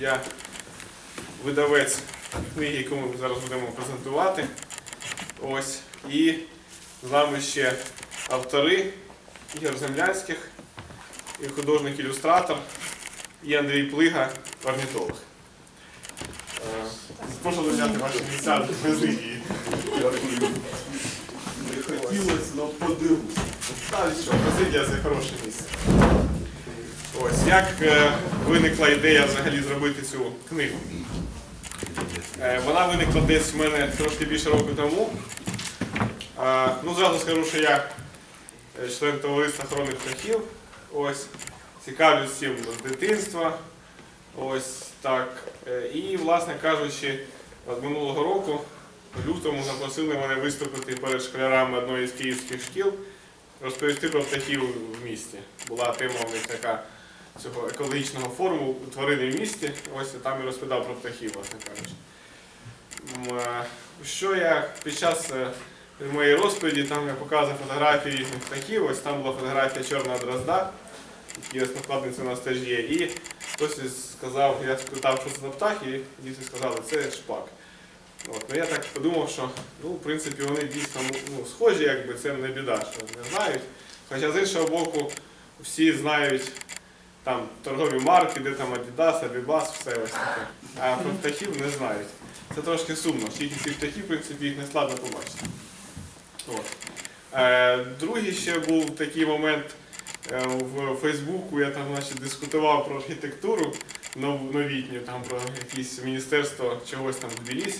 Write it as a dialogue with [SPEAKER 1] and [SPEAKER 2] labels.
[SPEAKER 1] Я видавець книги, яку ми зараз будемо презентувати. Ось. І з нами ще автори Ігор Землянських, і художник-ілюстратор, і Андрій Плига, орнітолог. Е, Прошу зайняти ваші місця в президії.
[SPEAKER 2] Не хотілося, але подиву.
[SPEAKER 1] Та що, президія це хороше місце. Ось як е, виникла ідея взагалі зробити цю книгу. Е, вона виникла десь в мене трошки більше року тому. Ну, зразу скажу, що я е, член товариства охорони птахів. Ось, цікавлюсь цим з дитинства. Ось так. І, власне кажучи, от минулого року, в лютому запросили мене виступити перед школярами одної з київських шкіл, розповісти про птахів в місті. Була тема у них така цього екологічного форуму тварини в місті. Ось там і розповідав про птахів, власне кажучи. Е, Що я під час е, моєї розповіді там я показував фотографії різних птахів. Ось там була фотографія чорного дрозда, який ось накладниця у нас теж є. І хтось сказав, я спитав, що це за птах, і діти сказали, це шпак. От, ну я так подумав, що ну, в принципі вони дійсно ну, схожі, якби це не біда, що не знають. Хоча з іншого боку, всі знають там торгові марки, де там Adidas, Abibas, все ось таке. А про птахів не знають. Це трошки сумно. Тільки ці птахи, в принципі, їх не складно побачити. От. Е, другий ще був такий момент е, в Фейсбуку, я там значить, дискутував про архітектуру нов- новітню, там про якесь міністерство чогось там в Тбілісі.